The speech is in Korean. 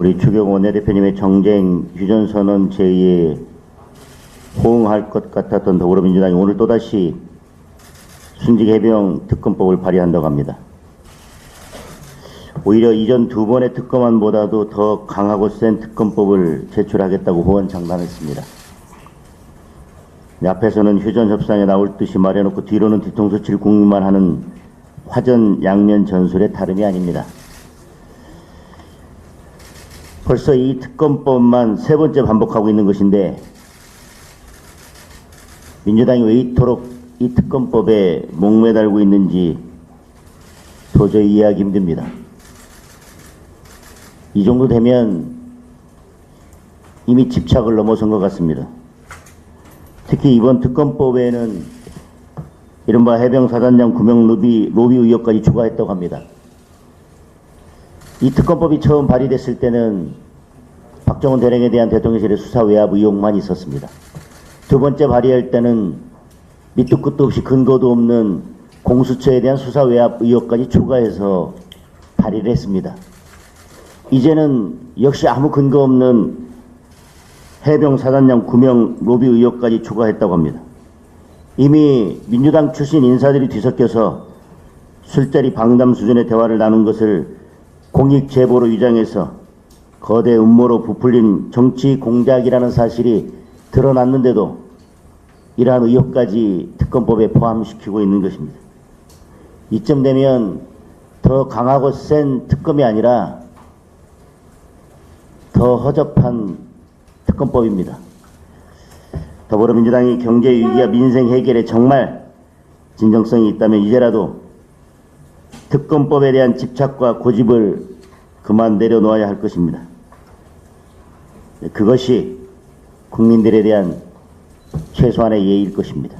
우리 추경 원내대표님의 정쟁 휴전선언 제의에 호응할 것 같았던 더불어민주당이 오늘 또다시 순직 해병 특검법을 발의한다고 합니다. 오히려 이전 두 번의 특검안보다도 더 강하고 센 특검법을 제출하겠다고 호언장담했습니다. 네, 앞에서는 휴전 협상에 나올 듯이 말해놓고 뒤로는 뒤통수 칠 국민만 하는 화전 양면 전술의 다름이 아닙니다. 벌써 이 특검법만 세 번째 반복하고 있는 것인데 민주당이 왜 이토록 이 특검법에 목매달고 있는지 도저히 이해하기 힘듭니다. 이 정도 되면 이미 집착을 넘어선 것 같습니다. 특히 이번 특검법에는 이른바 해병사단장 구명 로비, 로비 의혹까지 추가했다고 합니다. 이 특검법이 처음 발의됐을 때는 박정훈 대령에 대한 대통령실의 수사 외압 의혹만 있었습니다. 두 번째 발의할 때는 밑도 끝도 없이 근거도 없는 공수처에 대한 수사 외압 의혹까지 추가해서 발의를 했습니다. 이제는 역시 아무 근거 없는 해병 사단장 구명 로비 의혹까지 추가했다고 합니다. 이미 민주당 출신 인사들이 뒤섞여서 술자리 방담 수준의 대화를 나눈 것을 공익 제보로 위장해서 거대 음모로 부풀린 정치 공작이라는 사실이 드러났는데도 이러한 의혹까지 특검법에 포함시키고 있는 것입니다. 이쯤 되면 더 강하고 센 특검이 아니라 더 허접한 특검법입니다. 더불어민주당이 경제 위기와 민생 해결에 정말 진정성이 있다면 이제라도 특검법에 대한 집착과 고집을 그만 내려놓아야 할 것입니다. 그것이 국민들에 대한 최소한의 예의일 것입니다.